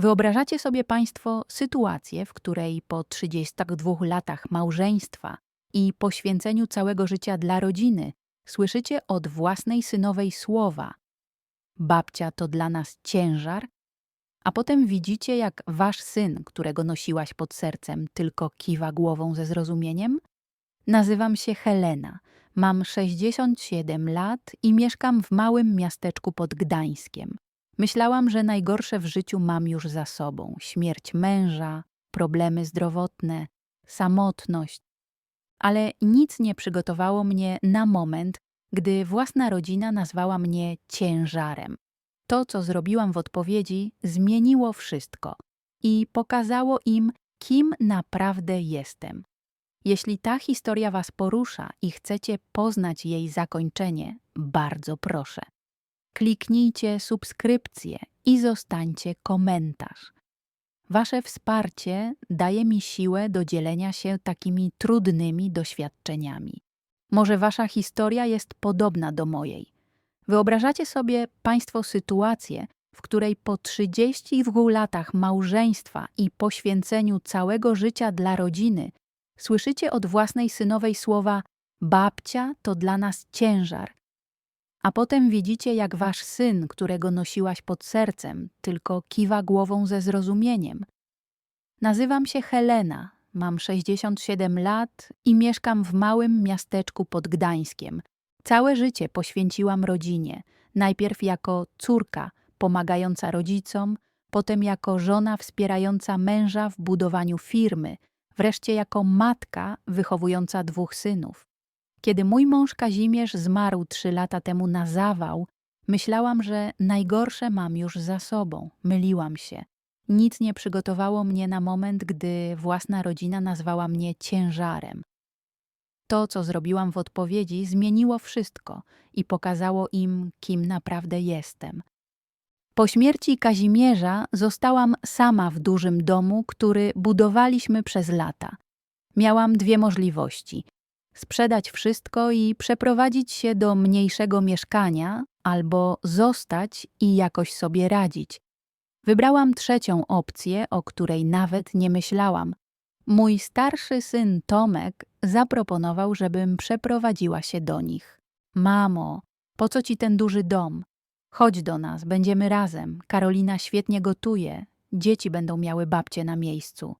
Wyobrażacie sobie Państwo sytuację, w której po 32 latach małżeństwa i poświęceniu całego życia dla rodziny słyszycie od własnej synowej słowa: Babcia to dla nas ciężar, a potem widzicie, jak wasz syn, którego nosiłaś pod sercem, tylko kiwa głową ze zrozumieniem? Nazywam się Helena. Mam 67 lat i mieszkam w małym miasteczku pod Gdańskiem. Myślałam, że najgorsze w życiu mam już za sobą: śmierć męża, problemy zdrowotne, samotność. Ale nic nie przygotowało mnie na moment, gdy własna rodzina nazwała mnie ciężarem. To, co zrobiłam w odpowiedzi, zmieniło wszystko i pokazało im, kim naprawdę jestem. Jeśli ta historia Was porusza i chcecie poznać jej zakończenie, bardzo proszę. Kliknijcie subskrypcję i zostańcie komentarz. Wasze wsparcie daje mi siłę do dzielenia się takimi trudnymi doświadczeniami. Może wasza historia jest podobna do mojej. Wyobrażacie sobie Państwo sytuację, w której po 32 latach małżeństwa i poświęceniu całego życia dla rodziny słyszycie od własnej synowej słowa: Babcia to dla nas ciężar. A potem widzicie, jak wasz syn, którego nosiłaś pod sercem, tylko kiwa głową ze zrozumieniem. Nazywam się Helena, mam 67 lat i mieszkam w małym miasteczku pod Gdańskiem. Całe życie poświęciłam rodzinie, najpierw jako córka pomagająca rodzicom, potem jako żona wspierająca męża w budowaniu firmy, wreszcie jako matka wychowująca dwóch synów. Kiedy mój mąż Kazimierz zmarł trzy lata temu na zawał, myślałam, że najgorsze mam już za sobą. Myliłam się. Nic nie przygotowało mnie na moment, gdy własna rodzina nazwała mnie ciężarem. To, co zrobiłam w odpowiedzi, zmieniło wszystko i pokazało im, kim naprawdę jestem. Po śmierci Kazimierza zostałam sama w dużym domu, który budowaliśmy przez lata. Miałam dwie możliwości: sprzedać wszystko i przeprowadzić się do mniejszego mieszkania, albo zostać i jakoś sobie radzić. Wybrałam trzecią opcję, o której nawet nie myślałam. Mój starszy syn Tomek zaproponował, żebym przeprowadziła się do nich. Mamo, po co ci ten duży dom? Chodź do nas, będziemy razem. Karolina świetnie gotuje. Dzieci będą miały babcie na miejscu.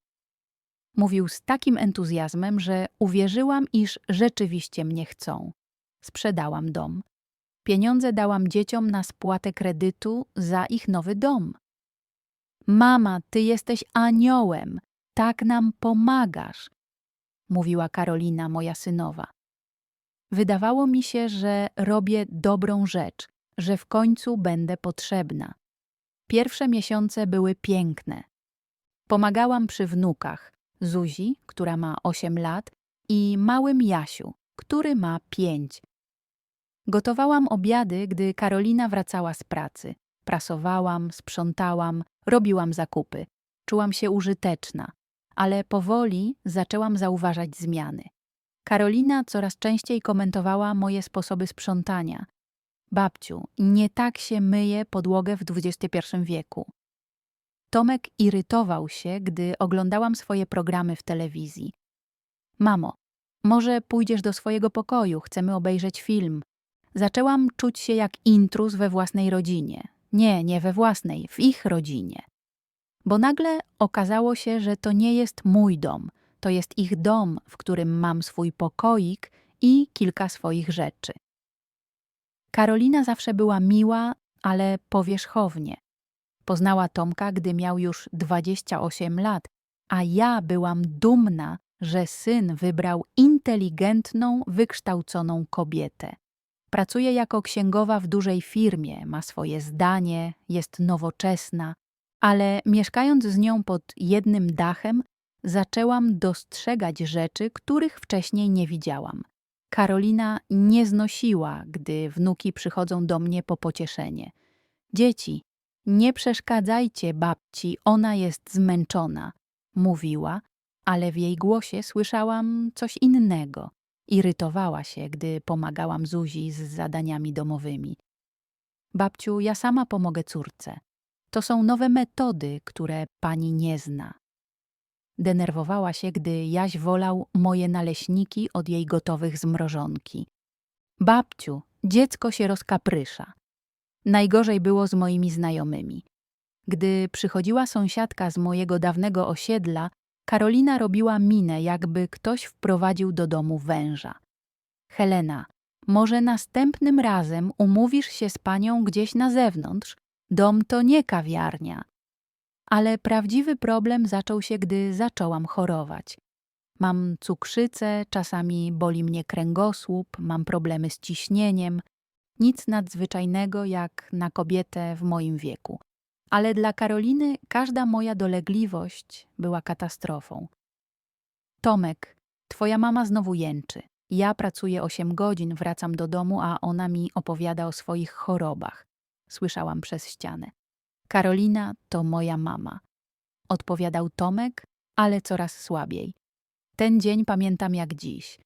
Mówił z takim entuzjazmem, że uwierzyłam, iż rzeczywiście mnie chcą. Sprzedałam dom. Pieniądze dałam dzieciom na spłatę kredytu za ich nowy dom. Mama, ty jesteś aniołem, tak nam pomagasz, mówiła Karolina, moja synowa. Wydawało mi się, że robię dobrą rzecz, że w końcu będę potrzebna. Pierwsze miesiące były piękne. Pomagałam przy wnukach, Zuzi, która ma 8 lat, i małym Jasiu, który ma 5. Gotowałam obiady, gdy Karolina wracała z pracy. Prasowałam, sprzątałam, robiłam zakupy. Czułam się użyteczna, ale powoli zaczęłam zauważać zmiany. Karolina coraz częściej komentowała moje sposoby sprzątania. Babciu, nie tak się myje podłogę w XXI wieku. Tomek irytował się, gdy oglądałam swoje programy w telewizji. Mamo, może pójdziesz do swojego pokoju, chcemy obejrzeć film. Zaczęłam czuć się jak intruz we własnej rodzinie. Nie, nie we własnej, w ich rodzinie. Bo nagle okazało się, że to nie jest mój dom, to jest ich dom, w którym mam swój pokoik i kilka swoich rzeczy. Karolina zawsze była miła, ale powierzchownie. Poznała Tomka, gdy miał już 28 lat, a ja byłam dumna, że syn wybrał inteligentną, wykształconą kobietę. Pracuje jako księgowa w dużej firmie, ma swoje zdanie, jest nowoczesna, ale mieszkając z nią pod jednym dachem, zaczęłam dostrzegać rzeczy, których wcześniej nie widziałam. Karolina nie znosiła, gdy wnuki przychodzą do mnie po pocieszenie. Dzieci, nie przeszkadzajcie babci, ona jest zmęczona, mówiła, ale w jej głosie słyszałam coś innego. Irytowała się, gdy pomagałam Zuzi z zadaniami domowymi. Babciu, ja sama pomogę córce. To są nowe metody, które pani nie zna. Denerwowała się, gdy Jaś wolał moje naleśniki od jej gotowych z mrożonki. Babciu, dziecko się rozkaprysza. Najgorzej było z moimi znajomymi. Gdy przychodziła sąsiadka z mojego dawnego osiedla, Karolina robiła minę, jakby ktoś wprowadził do domu węża. Helena, może następnym razem umówisz się z panią gdzieś na zewnątrz? Dom to nie kawiarnia. Ale prawdziwy problem zaczął się, gdy zacząłam chorować. Mam cukrzycę, czasami boli mnie kręgosłup, mam problemy z ciśnieniem. Nic nadzwyczajnego jak na kobietę w moim wieku. Ale dla Karoliny każda moja dolegliwość była katastrofą. Tomek, twoja mama znowu jęczy. Ja pracuję 8 godzin, wracam do domu, a ona mi opowiada o swoich chorobach. Słyszałam przez ścianę. Karolina to moja mama. Odpowiadał Tomek, ale coraz słabiej. Ten dzień pamiętam jak dziś.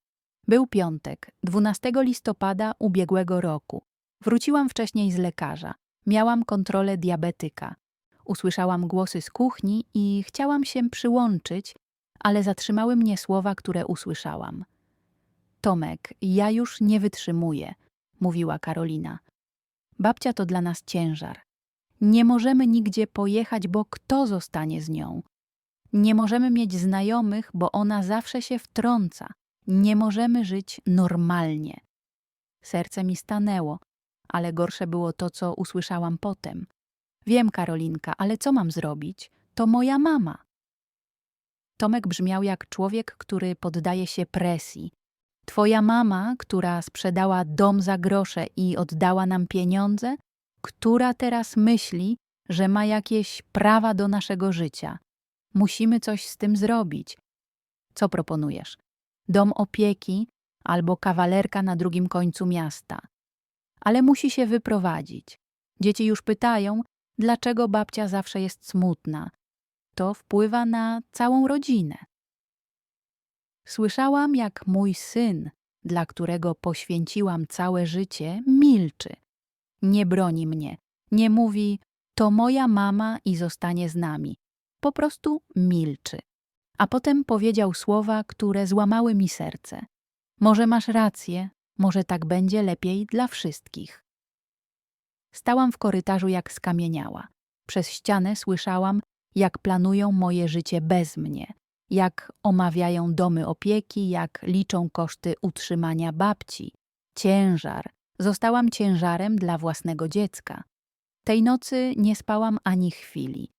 Był piątek, 12 listopada ubiegłego roku. Wróciłam wcześniej z lekarza. Miałam kontrolę diabetyka. Usłyszałam głosy z kuchni i chciałam się przyłączyć, ale zatrzymały mnie słowa, które usłyszałam. Tomek, ja już nie wytrzymuję, mówiła Karolina. Babcia to dla nas ciężar. Nie możemy nigdzie pojechać, bo kto zostanie z nią? Nie możemy mieć znajomych, bo ona zawsze się wtrąca. Nie możemy żyć normalnie. Serce mi stanęło, ale gorsze było to, co usłyszałam potem. Wiem, Karolinka, ale co mam zrobić? To moja mama. Tomek brzmiał jak człowiek, który poddaje się presji. Twoja mama, która sprzedała dom za grosze i oddała nam pieniądze, która teraz myśli, że ma jakieś prawa do naszego życia. Musimy coś z tym zrobić. Co proponujesz? Dom opieki albo kawalerka na drugim końcu miasta. Ale musi się wyprowadzić. Dzieci już pytają, dlaczego babcia zawsze jest smutna. To wpływa na całą rodzinę. Słyszałam, jak mój syn, dla którego poświęciłam całe życie, milczy. Nie broni mnie, nie mówi, to moja mama i zostanie z nami. Po prostu milczy. A potem powiedział słowa, które złamały mi serce. Może masz rację, może tak będzie lepiej dla wszystkich. Stałam w korytarzu jak skamieniała. Przez ścianę słyszałam, jak planują moje życie bez mnie, jak omawiają domy opieki, jak liczą koszty utrzymania babci. Ciężar. Zostałam ciężarem dla własnego dziecka. Tej nocy nie spałam ani chwili.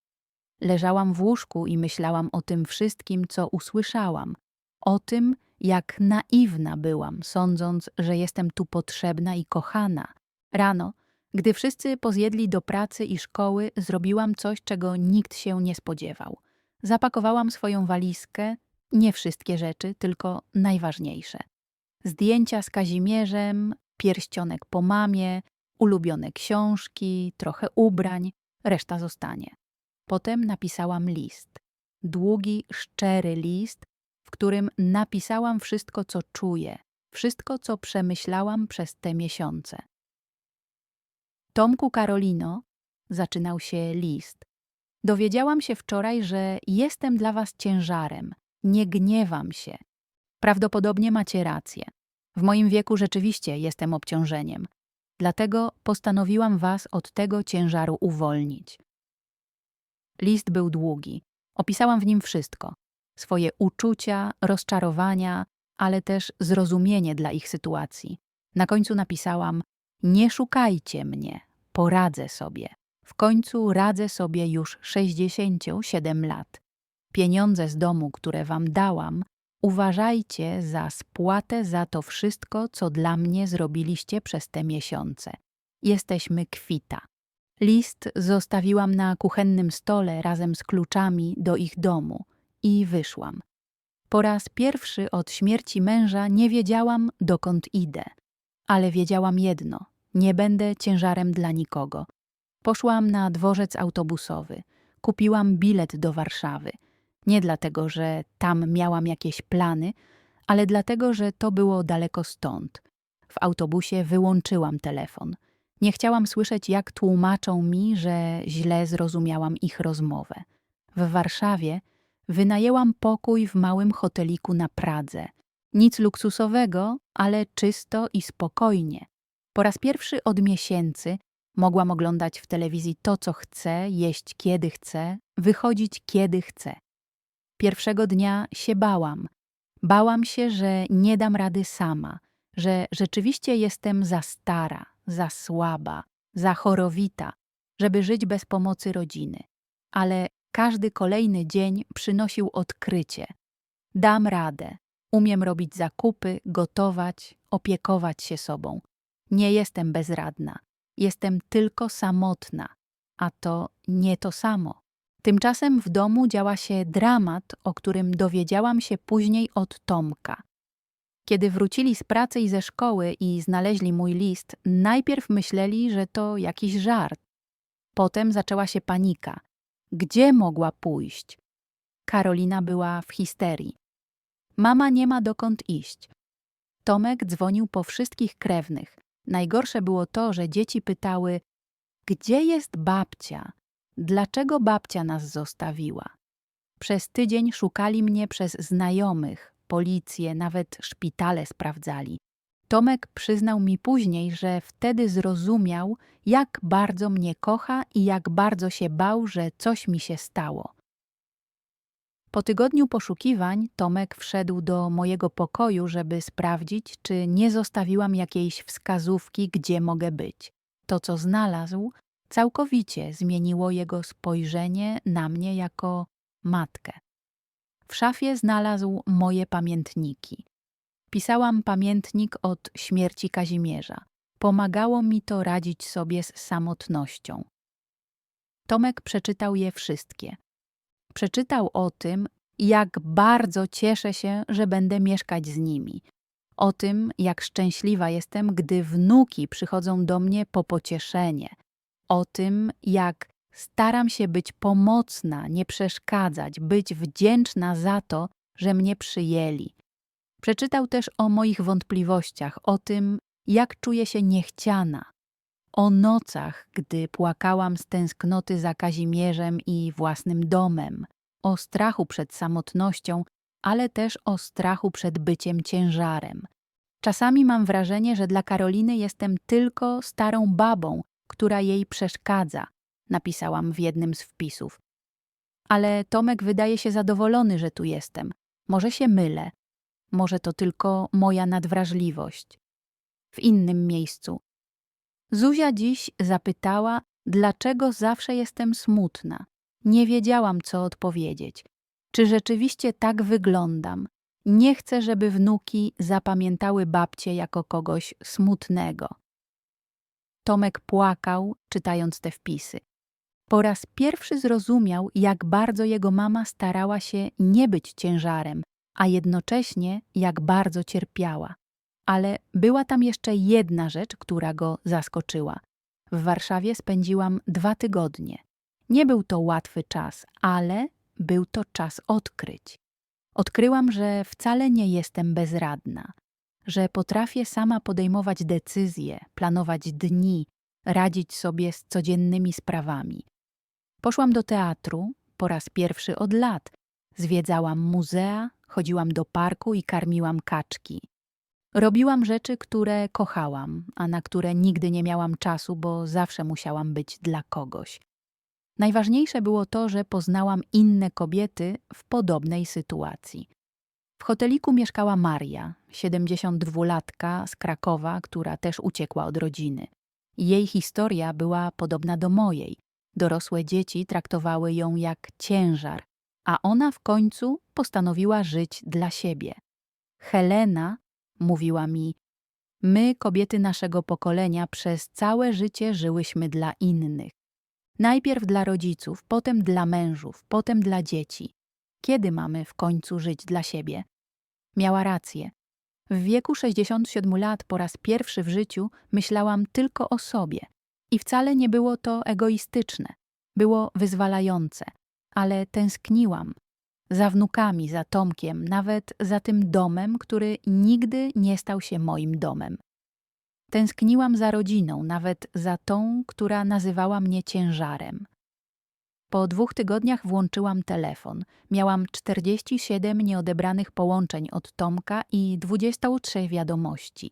Leżałam w łóżku i myślałam o tym wszystkim, co usłyszałam, o tym, jak naiwna byłam, sądząc, że jestem tu potrzebna i kochana. Rano, gdy wszyscy pozjedli do pracy i szkoły, zrobiłam coś, czego nikt się nie spodziewał. Zapakowałam swoją walizkę, nie wszystkie rzeczy, tylko najważniejsze. Zdjęcia z Kazimierzem, pierścionek po mamie, ulubione książki, trochę ubrań, reszta zostanie. Potem napisałam list. Długi, szczery list, w którym napisałam wszystko, co czuję, wszystko, co przemyślałam przez te miesiące. Tomku Karolino, zaczynał się list. Dowiedziałam się wczoraj, że jestem dla was ciężarem. Nie gniewam się. Prawdopodobnie macie rację. W moim wieku rzeczywiście jestem obciążeniem. Dlatego postanowiłam was od tego ciężaru uwolnić. List był długi. Opisałam w nim wszystko: swoje uczucia, rozczarowania, ale też zrozumienie dla ich sytuacji. Na końcu napisałam: Nie szukajcie mnie, poradzę sobie. W końcu radzę sobie już 67 lat. Pieniądze z domu, które wam dałam, uważajcie za spłatę za to wszystko, co dla mnie zrobiliście przez te miesiące. Jesteśmy kwita. List zostawiłam na kuchennym stole razem z kluczami do ich domu i wyszłam. Po raz pierwszy od śmierci męża nie wiedziałam, dokąd idę, ale wiedziałam jedno: nie będę ciężarem dla nikogo. Poszłam na dworzec autobusowy. Kupiłam bilet do Warszawy. Nie dlatego, że tam miałam jakieś plany, ale dlatego, że to było daleko stąd. W autobusie wyłączyłam telefon. Nie chciałam słyszeć, jak tłumaczą mi, że źle zrozumiałam ich rozmowę. W Warszawie wynajęłam pokój w małym hoteliku na Pradze. Nic luksusowego, ale czysto i spokojnie. Po raz pierwszy od miesięcy mogłam oglądać w telewizji to, co chcę, jeść kiedy chcę, wychodzić kiedy chcę. Pierwszego dnia się bałam. Bałam się, że nie dam rady sama, że rzeczywiście jestem za stara, za słaba, za chorowita, żeby żyć bez pomocy rodziny. Ale każdy kolejny dzień przynosił odkrycie. Dam radę. Umiem robić zakupy, gotować, opiekować się sobą. Nie jestem bezradna. Jestem tylko samotna, a to nie to samo. Tymczasem w domu działa się dramat, o którym dowiedziałam się później od Tomka. Kiedy wrócili z pracy i ze szkoły i znaleźli mój list, najpierw myśleli, że to jakiś żart. Potem zaczęła się panika. Gdzie mogła pójść? Karolina była w histerii. Mama nie ma dokąd iść. Tomek dzwonił po wszystkich krewnych. Najgorsze było to, że dzieci pytały: Gdzie jest babcia? Dlaczego babcia nas zostawiła? Przez tydzień szukali mnie przez znajomych, policję, nawet szpitale sprawdzali. Tomek przyznał mi później, że wtedy zrozumiał, jak bardzo mnie kocha i jak bardzo się bał, że coś mi się stało. Po tygodniu poszukiwań Tomek wszedł do mojego pokoju, żeby sprawdzić, czy nie zostawiłam jakiejś wskazówki, gdzie mogę być. To, co znalazł, całkowicie zmieniło jego spojrzenie na mnie jako matkę. W szafie znalazł moje pamiętniki. Pisałam pamiętnik od śmierci Kazimierza. Pomagało mi to radzić sobie z samotnością. Tomek przeczytał je wszystkie. Przeczytał o tym, jak bardzo cieszę się, że będę mieszkać z nimi. O tym, jak szczęśliwa jestem, gdy wnuki przychodzą do mnie po pocieszenie. O tym, jak staram się być pomocna, nie przeszkadzać, być wdzięczna za to, że mnie przyjęli. Przeczytał też o moich wątpliwościach, o tym, jak czuję się niechciana, o nocach, gdy płakałam z tęsknoty za Kazimierzem i własnym domem, o strachu przed samotnością, ale też o strachu przed byciem ciężarem. Czasami mam wrażenie, że dla Karoliny jestem tylko starą babą, która jej przeszkadza, napisałam w jednym z wpisów. Ale Tomek wydaje się zadowolony, że tu jestem. Może się mylę. Może to tylko moja nadwrażliwość. W innym miejscu. Zuzia dziś zapytała, dlaczego zawsze jestem smutna. Nie wiedziałam, co odpowiedzieć. Czy rzeczywiście tak wyglądam? Nie chcę, żeby wnuki zapamiętały babcię jako kogoś smutnego. Tomek płakał, czytając te wpisy. Po raz pierwszy zrozumiał, jak bardzo jego mama starała się nie być ciężarem, a jednocześnie jak bardzo cierpiała. Ale była tam jeszcze jedna rzecz, która go zaskoczyła. W Warszawie spędziłam dwa tygodnie. Nie był to łatwy czas, ale był to czas odkryć. Odkryłam, że wcale nie jestem bezradna, że potrafię sama podejmować decyzje, planować dni, radzić sobie z codziennymi sprawami. Poszłam do teatru po raz pierwszy od lat. Zwiedzałam muzea, chodziłam do parku i karmiłam kaczki. Robiłam rzeczy, które kochałam, a na które nigdy nie miałam czasu, bo zawsze musiałam być dla kogoś. Najważniejsze było to, że poznałam inne kobiety w podobnej sytuacji. W hoteliku mieszkała Maria, 72-latka z Krakowa, która też uciekła od rodziny. Jej historia była podobna do mojej. Dorosłe dzieci traktowały ją jak ciężar, a ona w końcu postanowiła żyć dla siebie. Helena mówiła mi: My, kobiety naszego pokolenia, przez całe życie żyłyśmy dla innych. Najpierw dla rodziców, potem dla mężów, potem dla dzieci. Kiedy mamy w końcu żyć dla siebie? Miała rację. W wieku 67 lat po raz pierwszy w życiu myślałam tylko o sobie. I wcale nie było to egoistyczne. Było wyzwalające, ale tęskniłam. Za wnukami, za Tomkiem, nawet za tym domem, który nigdy nie stał się moim domem. Tęskniłam za rodziną, nawet za tą, która nazywała mnie ciężarem. Po dwóch tygodniach włączyłam telefon. Miałam 47 nieodebranych połączeń od Tomka i 23 wiadomości.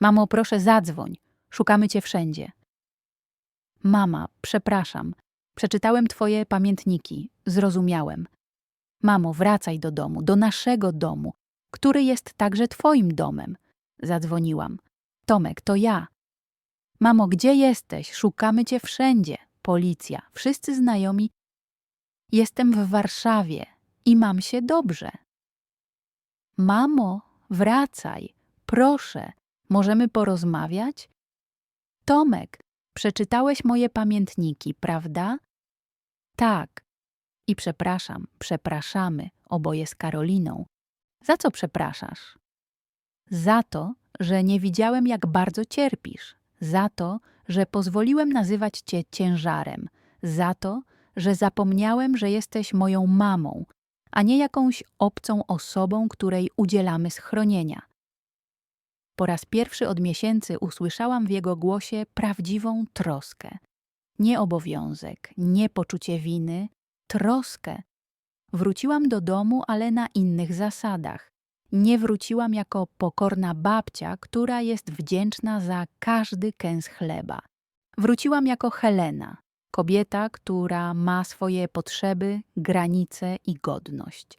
Mamo, proszę zadzwoń. Szukamy cię wszędzie. Mama, przepraszam. Przeczytałem twoje pamiętniki. Zrozumiałem. Mamo, wracaj do domu, do naszego domu, który jest także twoim domem. Zadzwoniłam. Tomek, to ja. Mamo, gdzie jesteś? Szukamy cię wszędzie. Policja, wszyscy znajomi. Jestem w Warszawie i mam się dobrze. Mamo, wracaj, proszę, możemy porozmawiać? Tomek, przeczytałeś moje pamiętniki, prawda? Tak. I przepraszam, przepraszamy, oboje z Karoliną. Za co przepraszasz? Za to, że nie widziałem, jak bardzo cierpisz. Za to, że pozwoliłem nazywać cię ciężarem. Za to, że zapomniałem, że jesteś moją mamą, a nie jakąś obcą osobą, której udzielamy schronienia. Po raz pierwszy od miesięcy usłyszałam w jego głosie prawdziwą troskę. Nie obowiązek, nie poczucie winy, troskę. Wróciłam do domu, ale na innych zasadach. Nie wróciłam jako pokorna babcia, która jest wdzięczna za każdy kęs chleba. Wróciłam jako Helena, kobieta, która ma swoje potrzeby, granice i godność.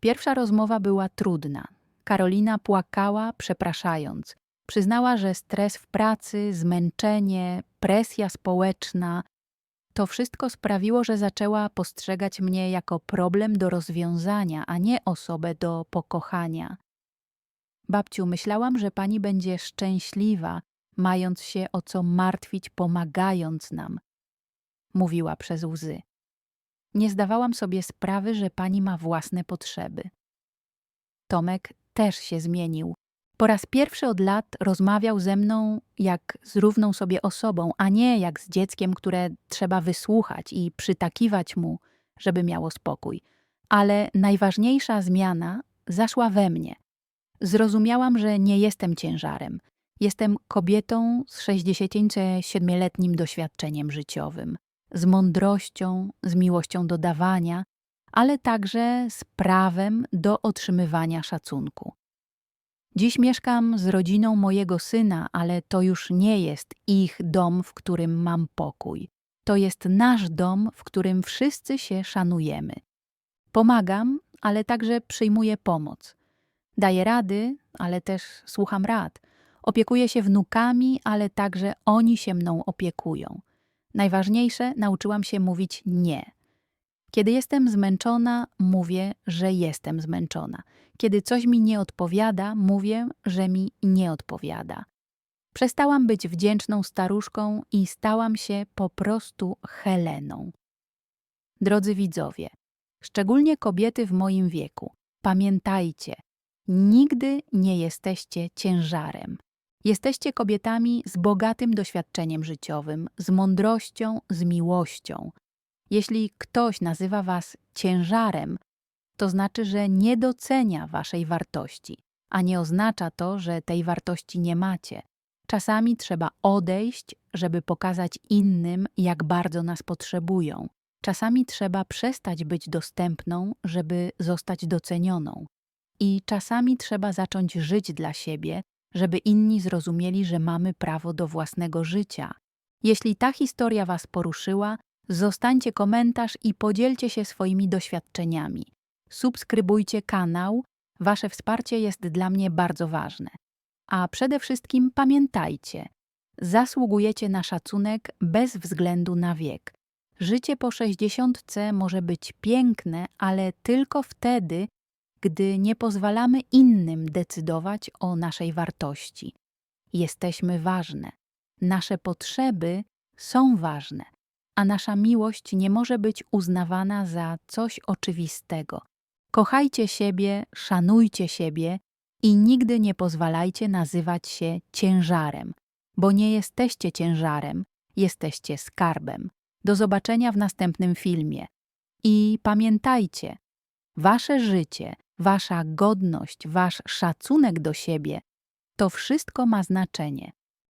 Pierwsza rozmowa była trudna. Karolina płakała, przepraszając. Przyznała, że stres w pracy, zmęczenie, presja społeczna to wszystko sprawiło, że zaczęła postrzegać mnie jako problem do rozwiązania, a nie osobę do pokochania. Babciu, myślałam, że pani będzie szczęśliwa, mając się o co martwić, pomagając nam, mówiła przez łzy. Nie zdawałam sobie sprawy, że pani ma własne potrzeby. Tomek też się zmienił. Po raz pierwszy od lat rozmawiał ze mną jak z równą sobie osobą, a nie jak z dzieckiem, które trzeba wysłuchać i przytakiwać mu, żeby miało spokój. Ale najważniejsza zmiana zaszła we mnie. Zrozumiałam, że nie jestem ciężarem. Jestem kobietą z 67-letnim doświadczeniem życiowym, z mądrością, z miłością do dawania, ale także z prawem do otrzymywania szacunku. Dziś mieszkam z rodziną mojego syna, ale to już nie jest ich dom, w którym mam pokój. To jest nasz dom, w którym wszyscy się szanujemy. Pomagam, ale także przyjmuję pomoc. Daję rady, ale też słucham rad. Opiekuję się wnukami, ale także oni się mną opiekują. Najważniejsze, nauczyłam się mówić nie. Kiedy jestem zmęczona, mówię, że jestem zmęczona. Kiedy coś mi nie odpowiada, mówię, że mi nie odpowiada. Przestałam być wdzięczną staruszką i stałam się po prostu Heleną. Drodzy widzowie, szczególnie kobiety w moim wieku, pamiętajcie, nigdy nie jesteście ciężarem. Jesteście kobietami z bogatym doświadczeniem życiowym, z mądrością, z miłością. Jeśli ktoś nazywa was ciężarem, to znaczy, że nie docenia waszej wartości, a nie oznacza to, że tej wartości nie macie. Czasami trzeba odejść, żeby pokazać innym, jak bardzo nas potrzebują. Czasami trzeba przestać być dostępną, żeby zostać docenioną. I czasami trzeba zacząć żyć dla siebie, żeby inni zrozumieli, że mamy prawo do własnego życia. Jeśli ta historia Was poruszyła, zostańcie komentarz i podzielcie się swoimi doświadczeniami. Subskrybujcie kanał, Wasze wsparcie jest dla mnie bardzo ważne. A przede wszystkim pamiętajcie, zasługujecie na szacunek bez względu na wiek. Życie po sześćdziesiątce może być piękne, ale tylko wtedy, gdy nie pozwalamy innym decydować o naszej wartości. Jesteśmy ważne. Nasze potrzeby są ważne, a nasza miłość nie może być uznawana za coś oczywistego. Kochajcie siebie, szanujcie siebie i nigdy nie pozwalajcie nazywać się ciężarem, bo nie jesteście ciężarem, jesteście skarbem. Do zobaczenia w następnym filmie. I pamiętajcie, wasze życie wasza godność, wasz szacunek do siebie, to wszystko ma znaczenie.